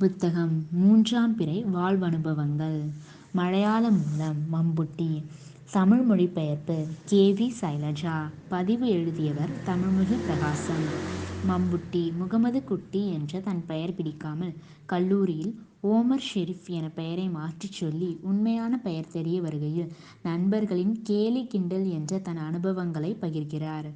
புத்தகம் மூன்றாம் பிறை வாழ்வனுபவங்கள். மலையாள மூலம் மம்புட்டி. தமிழ் மொழிபெயர்ப்பு கே. வி. சைலஜா. பதிவு எழுதியவர் தமிழ்மொழி பிரகாசம். மம்புட்டி முகமது குட்டி என்ற தன் பெயர் பிடிக்காமல் கல்லூரியில் ஓமர் ஷெரீஃப் என பெயரை மாற்றிச் சொல்லி உண்மையான பெயர் தெரிய வருகையில் நண்பர்களின் கேலி கிண்டல் என்ற தன் அனுபவங்களை பகிர்கிறார்.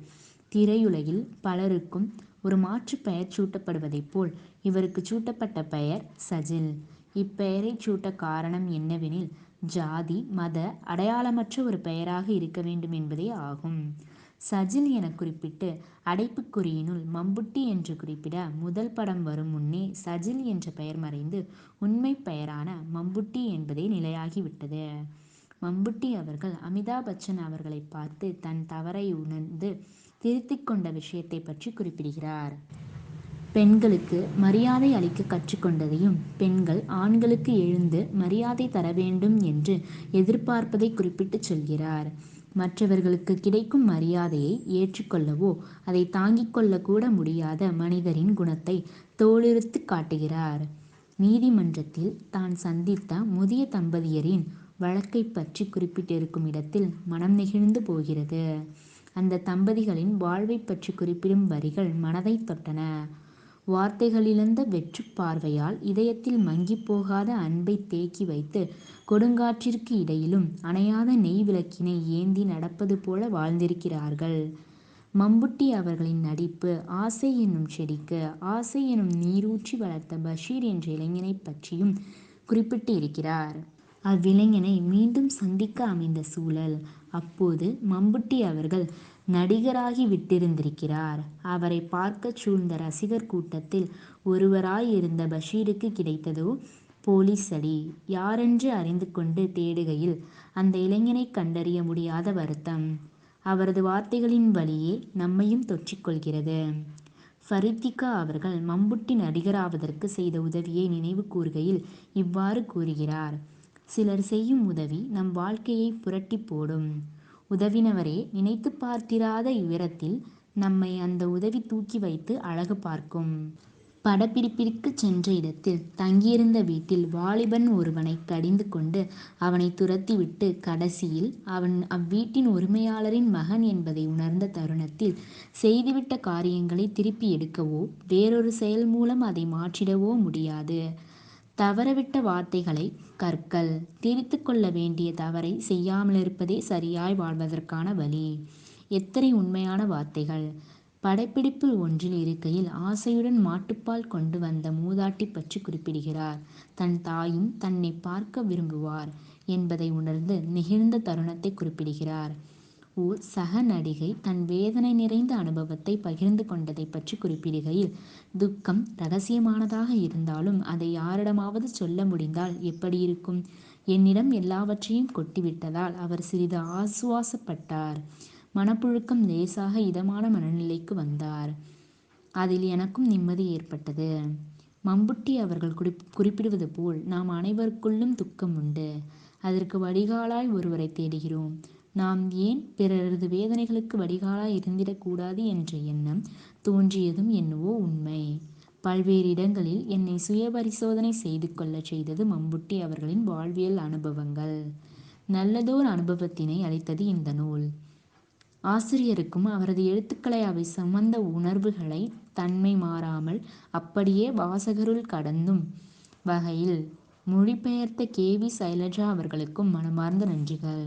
திரையுலகில் பலருக்கும் ஒரு மாற்றுப் பெயர் சூட்டப்படுவதைப் போல் இவருக்கு சூட்டப்பட்ட பெயர் சஜில். இப்பெயரைச் சூட்ட காரணம் என்னவெனில் ஜாதி மத அடையாளமற்ற ஒரு பெயராக இருக்க வேண்டும் என்பதே ஆகும். சஜில் என குறிப்பிட்டு அடைப்புக்குறியினுள் மம்புட்டி என்று குறிப்பிட முதல் படம் வரும் முன்னே சஜில் என்ற பெயர் மறைந்து உண்மை பெயரான மம்புட்டி என்பதே நிலையாகிவிட்டது. மம்புட்டி அவர்கள் அமிதாப் பச்சன் அவர்களை பார்த்து தன் தவறை உணர்ந்து திருத்திக் கொண்ட விஷயத்தை பற்றி குறிப்பிடுகிறார். பெண்களுக்கு மரியாதை அளிக்க கற்றுக்கொண்டதையும் பெண்கள் ஆண்களுக்கு எழுந்து மரியாதை தர வேண்டும் என்று எதிர்பார்ப்பதை குறிப்பிட்டுச் சொல்கிறார். மற்றவர்களுக்கு கிடைக்கும் மரியாதையை ஏற்றுக்கொள்ளவோ அதை தாங்கிக் கொள்ளக்கூட முடியாத மனிதரின் குணத்தை தோலுரித்து காட்டுகிறார். நீதிமன்றத்தில் தான் சந்தித்த முதிய தம்பதியரின் வழக்கை பற்றி குறிப்பிட்டிருக்கும் இடத்தில் மனம் நெகிழ்ந்து போகிறது. அந்த தம்பதிகளின் வாழ்வை பற்றி குறிப்பிடும் வரிகள் மனதை தொட்டன. வார்த்தைகளிழந்த வெற்று பார்வையால் இதயத்தில் மங்கி போகாத அன்பை தேக்கி வைத்து கொடுங்காற்றிற்கு இடையிலும் அணையாத நெய் விளக்கினை ஏந்தி நடப்பது போல வாழ்ந்திருக்கிறார்கள். மம்புட்டி அவர்களின் நடிப்பு ஆசை என்னும் செடிக்கு ஆசை எனும் நீரூற்றி வளர்த்த பஷீர் என்ற இளைஞனை பற்றியும் குறிப்பிட்டு இருக்கிறார். அவ்விளைஞனை மீண்டும் சந்திக்க அமைந்த சூழல். அப்போது மம்புட்டி அவர்கள் நடிகராகி விட்டிருந்திருக்கிறார். அவரை பார்க்கச் சூழ்ந்த ரசிகர் கூட்டத்தில் ஒருவராயிருந்த பஷீருக்கு கிடைத்ததோ? போலீஸ் அடி யாரென்று அறிந்து கொண்டு தேடுகையில் அந்த இளைஞனை கண்டறிய முடியாத வருத்தம். அவரது வார்த்தைகளின் வழியே நம்மையும் தொற்றிக்கொள்கிறது. ஃபரித்திகா அவர்கள் மம்புட்டி நடிகராவதற்கு செய்த உதவியை நினைவு கூறுகையில் இவ்வாறு கூறுகிறார். சிலர் செய்யும் உதவி நம் வாழ்க்கையை புரட்டி போடும். உதவினவரே நினைத்து பார்த்திராத உயரத்தில் நம்மை அந்த உதவி தூக்கி வைத்து அழகு பார்க்கும். படப்பிடிப்பிற்கு சென்ற இடத்தில் தங்கியிருந்த வீட்டில் வாலிபன் ஒருவனை கடிந்து கொண்டு அவனை துரத்திவிட்டு கடைசியில் அவன் அவ்வீட்டின் உரிமையாளரின் மகன் என்பதை உணர்ந்த தருணத்தில் செய்துவிட்ட காரியங்களை திருப்பி எடுக்கவோ வேறொரு செயல் மூலம் அதை மாற்றிடவோ முடியாது. தவறவிட்ட வார்த்தைகளை கற்கள். திரித்து கொள்ள வேண்டிய தவறை செய்யாமலிருப்பதே சரியாய் வாழ்வதற்கான வழி. எத்தனை உண்மையான வார்த்தைகள். படப்பிடிப்பு ஒன்றில் இருக்கையில் ஆசையுடன் மாட்டுப்பால் கொண்டு வந்த மூதாட்டி பற்றி குறிப்பிடுகிறார். தன் தாயும் தன்னை பார்க்க விரும்புவார் என்பதை உணர்ந்து நெகிழ்ந்த தருணத்தை குறிப்பிடுகிறார். ஓர் சக நடிகை தன் வேதனை நிறைந்த அனுபவத்தை பகிர்ந்து கொண்டதை பற்றி குறிப்பிடுகையில் துக்கம் ரகசியமானதாக இருந்தாலும் அதை யாரிடமாவது சொல்ல முடிந்தால் எப்படி இருக்கும்? என்னிடம் எல்லாவற்றையும் கொட்டிவிட்டதால் அவர் சிறிது ஆசுவாசப்பட்டார். மனப்புழுக்கம் லேசாக இதமான மனநிலைக்கு வந்தார். அதில் எனக்கும் நிம்மதி ஏற்பட்டது. மம்புட்டி அவர்கள் குறி குறிப்பிடுவது போல் நாம் அனைவருக்குள்ளும் துக்கம் உண்டு. அதற்கு வடிகாலாய் ஒருவரை தேடுகிறோம். நாம் ஏன் பிறரது வேதனைகளுக்கு வடிகாலாய் இருந்திடக்கூடாது என்ற எண்ணம் தோன்றியதும் என்னவோ உண்மை. பல்வேறு இடங்களில் என்னை சுய பரிசோதனை செய்து கொள்ளச் செய்தது மம்புட்டி அவர்களின் வாழ்வியல் அனுபவங்கள். நல்லதோர் அனுபவத்தினை அளித்தது இந்த நூல். ஆசிரியருக்கும் அவரது எழுத்துக்களை அவை சம்பந்த உணர்வுகளை தன்மை மாறாமல் அப்படியே வாசகருள் கடந்தும் வகையில் மொழிபெயர்த்த கே வி சைலஜா அவர்களுக்கும் மனமார்ந்த நன்றிகள்.